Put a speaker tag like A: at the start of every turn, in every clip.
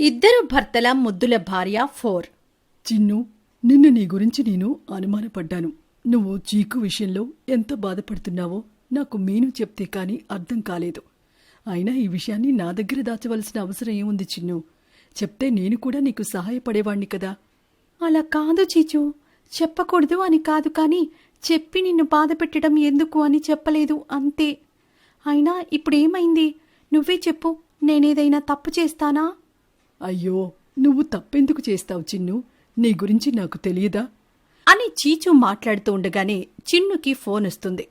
A: ఇద్దరు భర్తల ముద్దుల భార్య ఫోర్.
B: చిన్ను నిన్ను నీ గురించి నేను అనుమానపడ్డాను. నువ్వు చీకు విషయంలో ఎంత బాధపడుతున్నావో నాకు మీను చెప్తే కాని అర్థం కాలేదు. అయినా ఈ విషయాన్ని నా దగ్గర దాచవలసిన అవసరం ఏముంది చిన్ను? చెప్తే నేను కూడా నీకు సహాయపడేవాణ్ణి కదా?
A: అలా కాదు చీచు. చెప్పకూడదు అని కాదు కానీ చెప్పి నిన్ను బాధ పెట్టడం ఎందుకు అని చెప్పలేదు అంతే. అయినా ఇప్పుడు ఏమైంది? నువ్వే చెప్పు. నేనేదైనా తప్పు చేస్తానా?
B: అయ్యో నువ్వు తప్పెందుకు చేస్తావు చిన్ను? నీ గురించి నాకు తెలియదా?
A: అని చీచు మాట్లాడుతూ ఉండగానే చిన్నుకి ఫోన్ వస్తుంది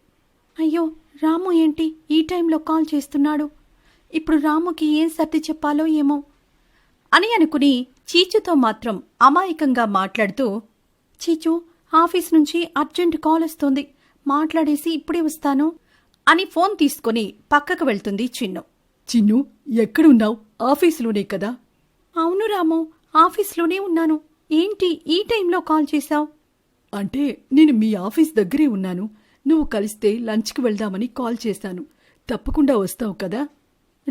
A: అయ్యో రాము ఏంటి ఈ టైంలో కాల్ చేస్తున్నాడు? ఇప్పుడు రాముకి ఏం సర్ది చెప్పాలో ఏమో? అని అనుకుని చీచుతో మాత్రం అమాయకంగా మాట్లాడుతూ చీచు ఆఫీస్ నుంచి అర్జెంట్ కాల్ వస్తుంది. మాట్లాడేసి ఇప్పుడే వస్తాను అని ఫోన్ తీసుకుని పక్కకు వెళ్తుంది చిన్ను.
B: చిన్ను ఎక్కడున్నావు? ఆఫీసులోనే కదా?
A: అవును రాము ఆఫీస్లోనే ఉన్నాను. ఏంటి ఈ టైంలో కాల్ చేశావు?
B: అంటే నేను మీ ఆఫీస్ దగ్గరే ఉన్నాను. నువ్వు కలిస్తే లంచ్కి వెళ్దామని కాల్ చేశాను. తప్పకుండా వస్తావు కదా?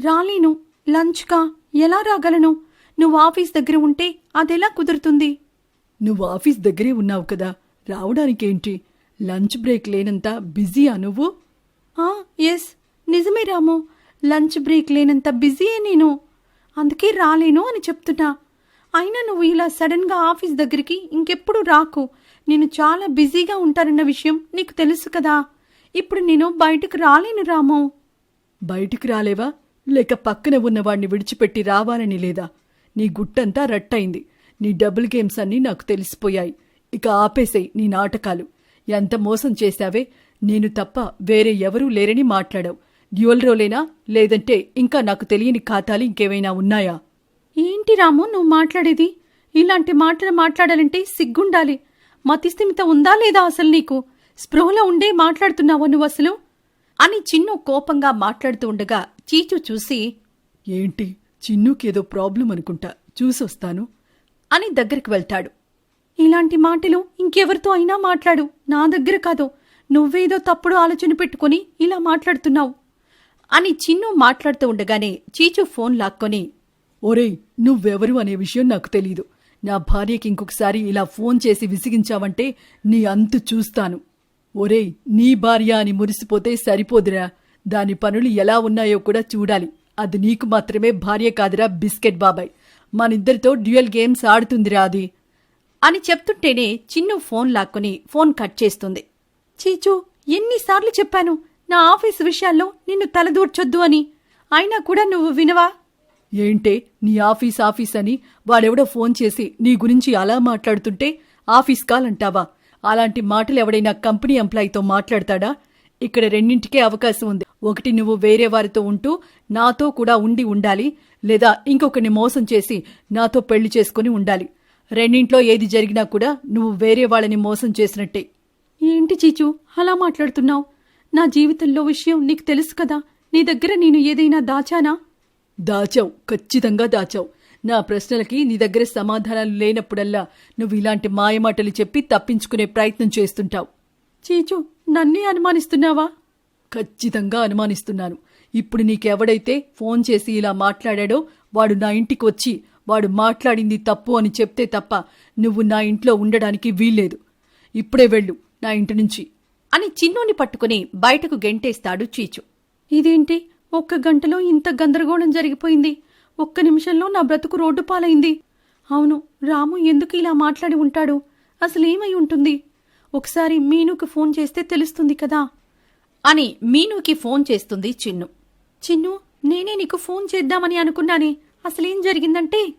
A: రాలేను. లంచ్కా? ఎలా రాగలను? నువ్వు ఆఫీస్ దగ్గర ఉంటే అదెలా కుదురుతుంది?
B: నువ్వు ఆఫీస్ దగ్గరే ఉన్నావు కదా. రావడానికేంటి? లంచ్ బ్రేక్ లేనంత బిజీయా నువ్వు?
A: ఆ ఎస్. నిజమే రాము. లంచ్ బ్రేక్ లేనంత బిజీయే నేను. అందుకే రాలేను అని చెప్తున్నా. అయినా నువ్వు ఇలా సడన్గా ఆఫీస్ దగ్గరికి ఇంకెప్పుడు రాకు. నేను చాలా బిజీగా ఉంటానన్న విషయం నీకు తెలుసు కదా. ఇప్పుడు నేను బయటకు రాలేను రాము.
B: బయటికి రాలేవా? లేక పక్కన ఉన్నవాణ్ణి విడిచిపెట్టి రావాలని లేదా? నీ గుట్టంతా రట్టయింది. నీ డబుల్ గేమ్స్ అన్నీ నాకు తెలిసిపోయాయి. ఇక ఆపేసేయ్ నీ నాటకాలు. ఎంత మోసం చేశావే? నేను తప్ప వేరే ఎవరూ లేరని మాట్లాడావు. డ్యూయల్ రోలేనా? లేదంటే ఇంకా నాకు తెలియని ఖాతాలు ఇంకేమైనా ఉన్నాయా?
A: ఏంటి రాము నువ్వు మాట్లాడేది? ఇలాంటి మాటలు మాట్లాడాలంటే సిగ్గుండాలి. మతిస్థిమిత ఉందా లేదా అసలు నీకు? స్పృహలో ఉండే మాట్లాడుతున్నావు నువ్వు అసలు? అని చిన్ను కోపంగా మాట్లాడుతూ ఉండగా చీచు చూసి
B: ఏంటి? చిన్నుకేదో ప్రాబ్లం అనుకుంటా. చూసొస్తాను.
A: అని దగ్గరికి వెళ్తాడు. ఇలాంటి మాటలు ఇంకెవరితో అయినా మాట్లాడు. నా దగ్గర కాదు. నువ్వేదో తప్పుడు ఆలోచన పెట్టుకుని ఇలా మాట్లాడుతున్నావు. అని చిన్ను మాట్లాడుతూ ఉండగానే చీచు ఫోన్ లాక్కొని
B: ఒరేయ్ నువ్వెవరు అనే విషయం నాకు తెలీదు. నా భార్యకి ఇంకొకసారి ఇలా ఫోన్ చేసి విసిగించావంటే నీ అంతు చూస్తాను. ఒరేయ్ నీ భార్య అని మురిసిపోతే సరిపోదురా. దాని పనులు ఎలా ఉన్నాయో కూడా చూడాలి. అది నీకు మాత్రమే భార్య కాదురా బిస్కెట్ బాబాయ్. మనిద్దరితో డ్యూయల్ గేమ్స్ ఆడుతుందిరా అది.
A: అని చెప్తుంటేనే చిన్ను ఫోన్ లాక్కొని ఫోన్ కట్ చేస్తుంది. చీచు ఎన్నిసార్లు చెప్పాను? నా ఆఫీస్ విషయాల్లో నిన్ను తలదూర్చొద్దు అని. అయినా కూడా నువ్వు వినవా?
B: ఏంటే నీ ఆఫీస్ ఆఫీస్ అని వాడెవడో ఫోన్ చేసి నీ గురించి అలా మాట్లాడుతుంటే ఆఫీస్ కాల్ అంటావా? అలాంటి మాటలు ఎవడైనా కంపెనీ ఎంప్లాయీతో మాట్లాడతాడా? ఇక్కడ రెండింటికే అవకాశం ఉంది. ఒకటి నువ్వు వేరే వారితో ఉంటూ నాతో కూడా ఉండి ఉండాలి లేదా ఇంకొకరిని మోసం చేసి నాతో పెళ్ళి చేసుకుని ఉండాలి. రెండింట్లో ఏది జరిగినా కూడా నువ్వు వేరే వాళ్ళని మోసం చేసినట్టే.
A: ఏంటి చీచు? అలా మాట్లాడుతున్నావు? నా జీవితంలో విషయం నీకు తెలుసు కదా? నీ దగ్గర నేను ఏదైనా దాచానా?
B: దాచావు. ఖచ్చితంగా దాచావు. నా ప్రశ్నలకి నీ దగ్గర సమాధానాలు లేనప్పుడల్లా నువ్వు ఇలాంటి మాయమాటలు చెప్పి తప్పించుకునే ప్రయత్నం చేస్తుంటావు.
A: చీచు నన్నే అనుమానిస్తున్నావా?
B: ఖచ్చితంగా అనుమానిస్తున్నాను. ఇప్పుడు నీకెవడైతే ఫోన్ చేసి ఇలా మాట్లాడాడో వాడు నా ఇంటికి వచ్చి వాడు మాట్లాడింది తప్పు అని చెప్తే తప్ప నువ్వు నా ఇంట్లో ఉండడానికి వీల్లేదు. ఇప్పుడే వెళ్ళు నా ఇంటి నుంచి.
A: అని చిన్నుని పట్టుకుని బయటకు గెంటేస్తాడు చీచు. ఇదేంటి? ఒక్క గంటలో ఇంత గందరగోళం జరిగిపోయింది. ఒక్క నిమిషంలో నా బ్రతుకు రోడ్డు పాలైంది. అవును రాము ఎందుకు ఇలా మాట్లాడి ఉంటాడు? అసలేమై ఉంటుంది? ఒకసారి మీనుకి ఫోన్ చేస్తే తెలుస్తుంది కదా. అని మీనుకి ఫోన్ చేస్తుంది చిన్ను. చిన్ను నేనే నీకు ఫోన్ చేద్దామని అనుకున్నానే. అసలేం జరిగిందంటే?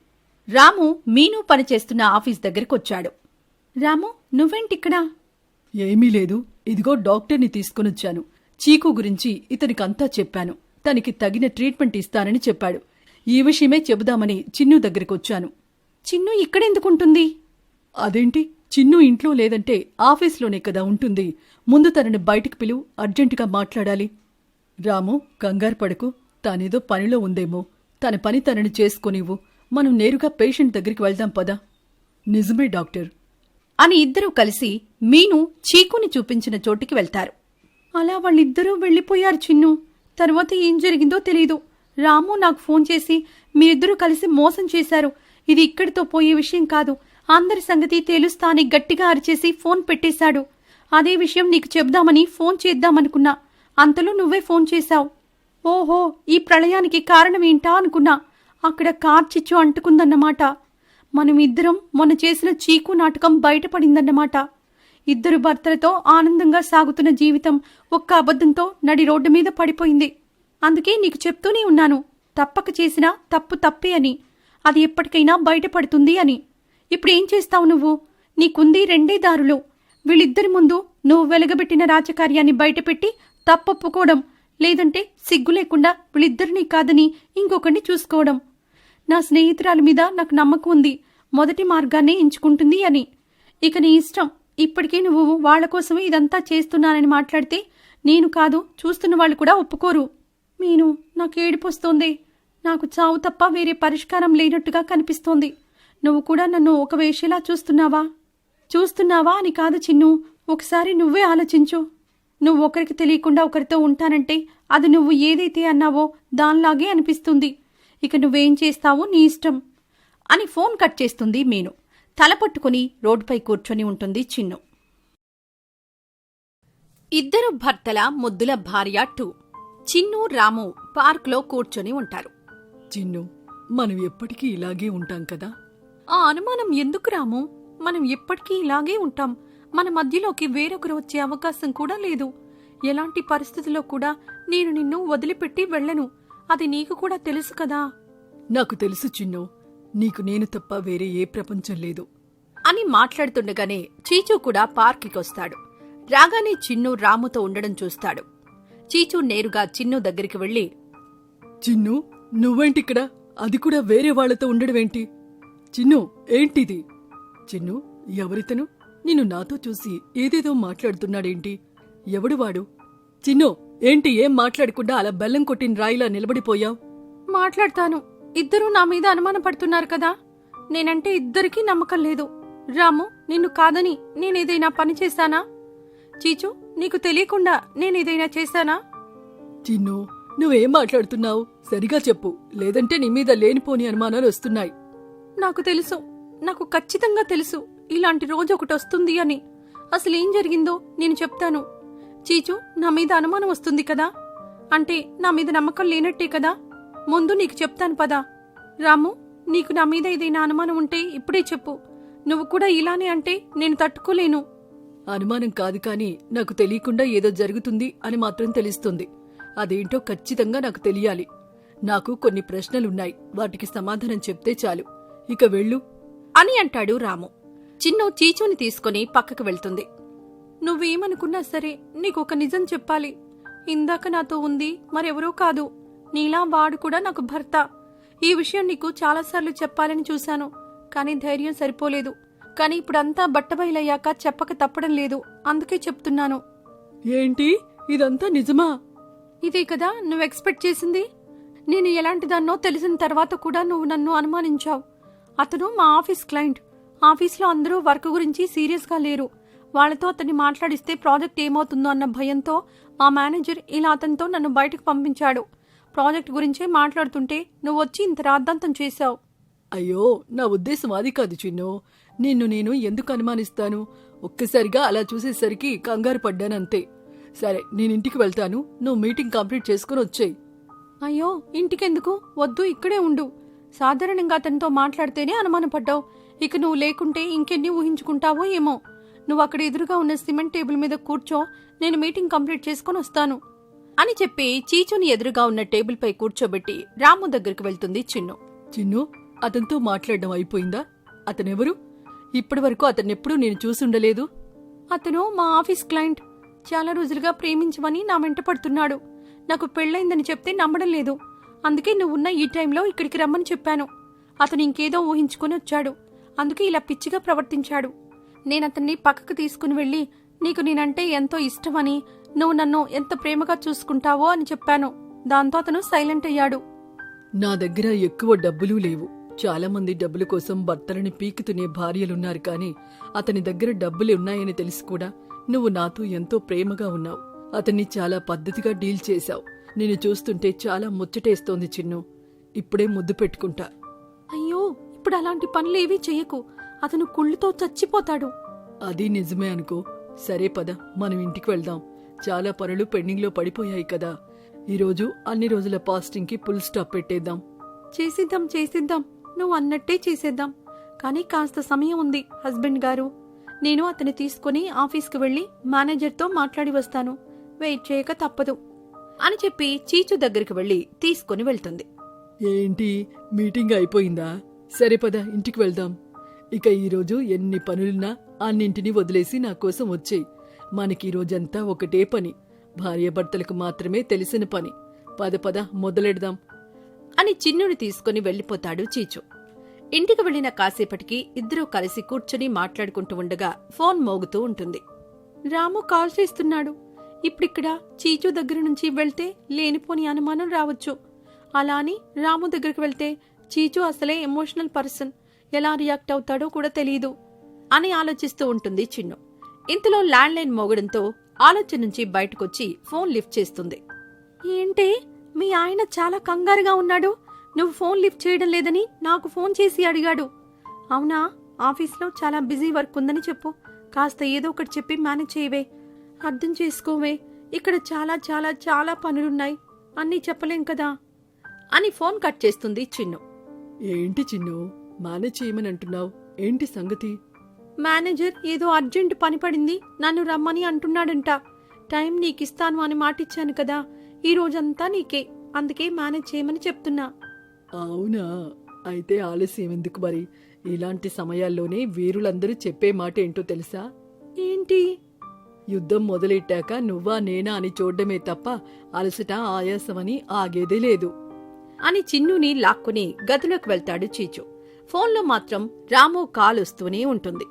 A: రాము మీను పనిచేస్తున్న ఆఫీస్ దగ్గరకొచ్చాడు. రాము నువ్వేంటిక్కడా?
B: ఏమీ లేదు. ఇదిగో డాక్టర్ని తీసుకొనొచ్చాను. చీకు గురించి ఇతనికంతా చెప్పాను. తనకి తగిన ట్రీట్మెంట్ ఇస్తానని చెప్పాడు. ఈ విషయమే చెబుదామని చిన్ను దగ్గరకొచ్చాను.
A: చిన్ను ఇక్కడెందుకుంటుంది?
B: అదేంటి? చిన్ను ఇంట్లో లేదంటే ఆఫీస్లోనే కదా ఉంటుంది. ముందు తనని బయటికి పిలువు అర్జెంటుగా మాట్లాడాలి. రాము కంగారు పడకు. తానేదో పనిలో ఉందేమో. తన పని తనని చేసుకొనివ్వు. మనం నేరుగా పేషెంట్ దగ్గరికి వెళ్దాం పదా. నిజమే డాక్టర్.
A: అని ఇద్దరూ కలిసి మీను చీకుని చూపించిన చోటికి వెళ్తారు. అలా వాళ్ళిద్దరూ వెళ్ళిపోయారు చిన్ను. తర్వాత ఏం జరిగిందో తెలీదు. రాము నాకు ఫోన్ చేసి మీరిద్దరూ కలిసి మోసం చేశారు. ఇది ఇక్కడితో పోయే విషయం కాదు. అందరి సంగతి తేలుస్తాని గట్టిగా అరిచేసి ఫోన్ పెట్టేశాడు. అదే విషయం నీకు చెప్దామని ఫోన్ చేద్దామనుకున్నా. అంతలో నువ్వే ఫోన్ చేశావు. ఓహో ఈ ప్రళయానికి కారణం ఏంటా అనుకున్నా. అక్కడ కార్ చిచ్చు అంటుకుందన్నమాట. మనం ఇద్దరం మొన్న చేసిన చీకు నాటకం బయటపడిందన్నమాట. ఇద్దరు భర్తలతో ఆనందంగా సాగుతున్న జీవితం ఒక్క అబద్ధంతో నడి రోడ్డు మీద పడిపోయింది. అందుకే నీకు చెప్తూనే ఉన్నాను తప్పక చేసినా తప్పు తప్పే అని. అది ఎప్పటికైనా బయటపడుతుంది అని. ఇప్పుడేం చేస్తావు నువ్వు? నీకుంది రెండే దారులు. వీళ్ళిద్దరి ముందు నువ్వు వెలగబెట్టిన రాజకార్యాన్ని బయటపెట్టి తప్పొప్పుకోవడం లేదంటే సిగ్గు లేకుండా వీళ్ళిద్దరినీ కాదని ఇంకొకరిని చూసుకోవడం. నా స్నేహితురాలి మీద నాకు నమ్మకం ఉంది. మొదటి మార్గాన్నే ఎంచుకుంటుంది అని. ఇక నీ ఇష్టం. ఇప్పటికే నువ్వు వాళ్ళ కోసమే ఇదంతా చేస్తున్నానని మాట్లాడితే నేను కాదు చూస్తున్న వాళ్ళు కూడా ఒప్పుకోరు. మీను నాకు ఏడిపోస్తోంది. నాకు చావు తప్ప వేరే పరిష్కారం లేనట్టుగా కనిపిస్తోంది. నువ్వు కూడా నన్ను ఒక వేషేలా చూస్తున్నావా? చూస్తున్నావా అని కాదు చిన్ను. ఒకసారి నువ్వే ఆలోచించు. నువ్వు ఒకరికి తెలియకుండా ఒకరితో ఉంటానంటే అది నువ్వు ఏదైతే అన్నావో దానిలాగే అనిపిస్తుంది. ఇక నువ్వేం చేస్తావో నీ ఇష్టం. అని ఫోన్ కట్ చేస్తుంది మీను. తల పట్టుకుని రోడ్డుపై కూర్చొని ఉంటుంది చిన్ను. ఇద్దరు భర్తల ముద్దుల భార్య టూ. చిన్ను రాము పార్క్లో కూర్చొని ఉంటారు.
B: చిన్ను మనం ఎప్పటికీ ఇలాగే ఉంటాం కదా?
A: ఆ అనుమానం ఎందుకు రాము? మనం ఎప్పటికీ ఇలాగే ఉంటాం. మన మధ్యలోకి వేరొకరు వచ్చే అవకాశం కూడా లేదు. ఎలాంటి పరిస్థితుల్లో కూడా నేను నిన్ను వదిలిపెట్టి వెళ్ళను. అది నీకు కూడా తెలుసు కదా?
B: నాకు తెలుసు చిన్ను. నీకు నేను తప్ప వేరే ఏ ప్రపంచం లేదు.
A: అని మాట్లాడుతుండగానే చీచూ కూడా పార్క్కి వస్తాడు రాగానే చిన్ను రాముతో ఉండడం చూస్తాడు. చీచూ నేరుగా చిన్ను దగ్గరికి వెళ్ళి
B: చిన్ను నువ్వేంటిక్కడ? అది కూడా వేరే వాళ్ళతో ఉండడమేంటి? చిన్ను ఏంటిది? చిన్ను ఎవరితను? నిన్ను నాతో చూసి ఏదేదో మాట్లాడుతున్నాడేంటి? ఎవడు వాడు? చిన్ను ఏంటి ఏం మాట్లాడకుండా అలా బెల్లం కొట్టిన రాయిలా నిలబడిపోయావు?
A: మాట్లాడతాను. ఇద్దరూ నా మీద అనుమానం పడుతున్నారు కదా. నేనంటే ఇద్దరికీ నమ్మకం లేదు. రాము నిన్ను కాదని నేనేదైనా పని చేశానా? చీచు నీకు తెలియకుండా నేనేదైనా చేశానా?
B: చిన్ను నువ్వేం మాట్లాడుతున్నావు? సరిగా చెప్పు. లేదంటే నీ మీద లేనిపోని అనుమానాలు వస్తున్నాయి.
A: నాకు తెలుసు. నాకు ఖచ్చితంగా తెలుసు. ఇలాంటి రోజు ఒకటి వస్తుంది అని. అసలు ఏం జరిగిందో నేను చెప్తాను. చీచు నా మీద అనుమానం వస్తుంది కదా. అంటే నా మీద నమ్మకం లేనట్టే కదా? ముందు నీకు చెప్తాను పదా. రాము నీకు నా మీద ఏదైనా అనుమానం ఉంటే ఇప్పుడే చెప్పు. నువ్వు కూడా ఇలానే అంటే నేను తట్టుకోలేను.
B: అనుమానం కాదు కాని నాకు తెలియకుండా ఏదో జరుగుతుంది అని మాత్రం తెలుస్తుంది. అదేంటో ఖచ్చితంగా నాకు తెలియాలి. నాకు కొన్ని ప్రశ్నలున్నాయి. వాటికి సమాధానం చెప్తే చాలు. ఇక వెళ్ళు.
A: అని అంటాడు రాము. చిన్ను చీచుని తీసుకుని పక్కకు వెళ్తుంది. నువ్వేమనుకున్నా సరే నీకు ఒక నిజం చెప్పాలి. ఇందాక నాతో ఉంది మరెవరో కాదు. నీలా వాడు కూడా నాకు భర్త. ఈ విషయం నీకు చాలాసార్లు చెప్పాలని చూశాను. కానీ ధైర్యం సరిపోలేదు. కానీ ఇప్పుడంతా బట్టబయలయ్యాక చెప్పక తప్పడం లేదు. అందుకే చెప్తున్నాను.
B: ఏంటి? ఇదంతా నిజమా?
A: ఇదే కదా నువ్వు ఎక్స్పెక్ట్ చేసింది? నేను ఎలాంటి దాన్నో తెలిసిన తర్వాత కూడా నువ్వు నన్ను అనుమానించావు. అతను మా ఆఫీస్ క్లయింట్. ఆఫీస్లో అందరూ వర్క్ గురించి సీరియస్గా లేరు. వాళ్ళతో అతన్ని మాట్లాడిస్తే ప్రాజెక్ట్ ఏమవుతుందో అన్న భయంతో మా మేనేజర్ ఇలా అతనితో నన్ను బయటకు పంపించాడు. ప్రాజెక్ట్ గురించే మాట్లాడుతుంటే నువ్వు వచ్చి ఇంత రాద్ధాంతం చేశావు.
B: అయ్యో నా ఉద్దేశం అది కాదు చిన్ను. నిన్ను నేను ఎందుకు అనుమానిస్తాను? ఒక్కసారిగా అలా చూసేసరికి కంగారు పడ్డానంతే. సరే నేను ఇంటికి వెళ్తాను. నువ్వు మీటింగ్ కంప్లీట్ చేసుకుని వచ్చేయి.
A: అయ్యో ఇంటికెందుకు? వద్దు ఇక్కడే ఉండు. సాధారణంగా అతనితో మాట్లాడితేనే అనుమానపడ్డావు. ఇక నువ్వు లేకుంటే ఇంకెన్ని ఊహించుకుంటావో ఏమో. నువ్వు అక్కడ ఎదురుగా ఉన్న సిమెంట్ టేబుల్ మీద కూర్చో నేను మీటింగ్ కంప్లీట్ చేసుకొని వస్తాను. అని చెప్పి చీచుని ఎదురుగా ఉన్న టేబుల్పై కూర్చోబెట్టి రాము దగ్గరికి వెళ్తుంది చిన్ను.
B: చిన్ను అతనితో మాట్లాడడం అయిపోయిందా? అతనెవరు? ఇప్పటివరకు అతన్నెప్పుడూ నేను చూసుండలేదు.
A: అతను మా ఆఫీస్ క్లయింట్. చాలా రోజులుగా ప్రేమించమని నా వెంట పడుతున్నాడు. నాకు పెళ్ళైందని చెప్తే నమ్మడం లేదు. అందుకే నువ్వున్న ఈ టైంలో ఇక్కడికి రమ్మని చెప్పాను. అతను ఇంకేదో ఊహించుకొని వచ్చాడు. అందుకే ఇలా పిచ్చిగా ప్రవర్తించాడు. నేను అతన్ని పక్కకు తీసుకుని వెళ్ళి నీకు నేనంటే ఎంతో ఇష్టమని నువ్వు నన్ను ఎంత ప్రేమగా చూసుకుంటావో అని చెప్పాను. దాంతో అతను సైలెంట్ అయ్యాడు.
B: నా దగ్గర ఎక్కువ డబ్బులు లేవు. చాలా మంది డబ్బుల కోసం భర్తలని పీకుతునే భార్యలున్నారు కానీ అతని దగ్గర డబ్బులు ఉన్నాయని తెలిసి కూడా నువ్వు నాతో ఎంతో ప్రేమగా ఉన్నావు. అతన్ని చాలా పద్ధతిగా డీల్ చేశావు. నిన్ను చూస్తుంటే చాలా ముచ్చటేస్తోంది చిన్ను. ఇప్పుడే ముద్దు పెట్టుకుంటా.
A: అయ్యో ఇప్పుడు అలాంటి పనులేవీ చెయ్యకు. అతను కుళ్ళుతో చచ్చిపోతాడు.
B: అది నిజమే అనుకో. సరే పద మనం ఇంటికి వెళ్దాం. చాలా పనులు పెండింగ్లో పడిపోయాయి కదా. ఈరోజు అన్ని రోజుల పాస్టింగ్కి ఫుల్ స్టాప్ పెట్టేద్దాం.
A: చేసేద్దాం చేసేద్దాం. నువ్వు అన్నట్టే చేసేద్దాం. కానీ కాస్త సమయం ఉంది హస్బెండ్ గారు. నేను అతన్ని తీసుకుని ఆఫీస్కి వెళ్ళి మేనేజర్తో మాట్లాడి వస్తాను. వెయిట్ చేయక తప్పదు. అని చెప్పి చీచు దగ్గరికి వెళ్ళి తీసుకుని వెళ్తుంది.
B: ఏంటి? మీటింగ్ అయిపోయిందా? సరే పద ఇంటికి వెళ్దాం. ఇక ఈరోజు ఎన్ని పనులున్నా అన్నింటినీ వదిలేసి నా కోసం వచ్చేయి. మనకి రోజంతా ఒకటే పని. భార్యాభర్తలకు మాత్రమే తెలిసిన పని. పద పద మొదలెడదాం.
A: అని చిన్నుని తీసుకుని వెళ్ళిపోతాడు చీచు. ఇంటికి వెళ్ళిన కాసేపటికి ఇద్దరూ కలిసి కూర్చుని మాట్లాడుకుంటూ ఉండగా ఫోన్ మోగుతూ ఉంటుంది. రాము కాల్ చేస్తున్నాడు. ఇప్పుడిక్కడ చీచు దగ్గర నుంచి వెళ్తే లేనిపోని అనుమానం రావచ్చు. అలా అని రాము దగ్గరికి వెళ్తే చీచు అసలే ఎమోషనల్ పర్సన్. ఎలా రియాక్ట్ అవుతాడో కూడా తెలియదు అని ఆలోచిస్తూ ఉంటుంది చిన్ను. ఇంతలో ల్యాండ్ లైన్ మోగడంతో ఆలోచన నుంచి బయటకొచ్చి ఫోన్ లిఫ్ట్ చేస్తుంది. ఏంటే? మీ ఆయన చాలా కంగారుగా ఉన్నాడు. నువ్వు ఫోన్ లిఫ్ట్ చేయడం లేదని నాకు ఫోన్ చేసి అడిగాడు. అవునా? ఆఫీస్లో చాలా బిజీ వర్క్ ఉందని చెప్పు. కాస్త ఏదో ఒకటి చెప్పి మేనేజ్ చేయవే. అర్థం చేసుకోవే. ఇక్కడ చాలా చాలా చాలా పనులున్నాయి. అన్నీ చెప్పలేం కదా? అని ఫోన్ కట్ చేస్తుంది చిన్ను.
B: ఏంటి చిన్ను? మేనేజ్ చేయమని అంటున్నావు. ఏంటి సంగతి?
A: మేనేజర్ ఏదో అర్జెంట్ పని పడింది నన్ను రమ్మని అంటున్నాడంట. టైం నీకిస్తాను అని మాటిచ్చాను కదా ఈ రోజంతా నీకే అందుకే మేనేజ్ చేయమని చెప్తున్నా.
B: అవునా? అయితే ఆలస్యం ఎందుకు మరి? ఇలాంటి సమయాల్లోనే వీరులందరూ చెప్పే మాట ఏంటో తెలుసా?
A: ఏంటి?
B: యుద్ధం మొదలెట్టాక నువ్వా నేనా అని చూడ్డమే తప్ప అలసట ఆయాసమని ఆగేదే లేదు.
A: అని చిన్నుని లాక్కుని గదిలోకి వెళ్తాడు చీచు. ఫోన్లో మాత్రం రాము కాల్ వస్తూనే ఉంటుంది.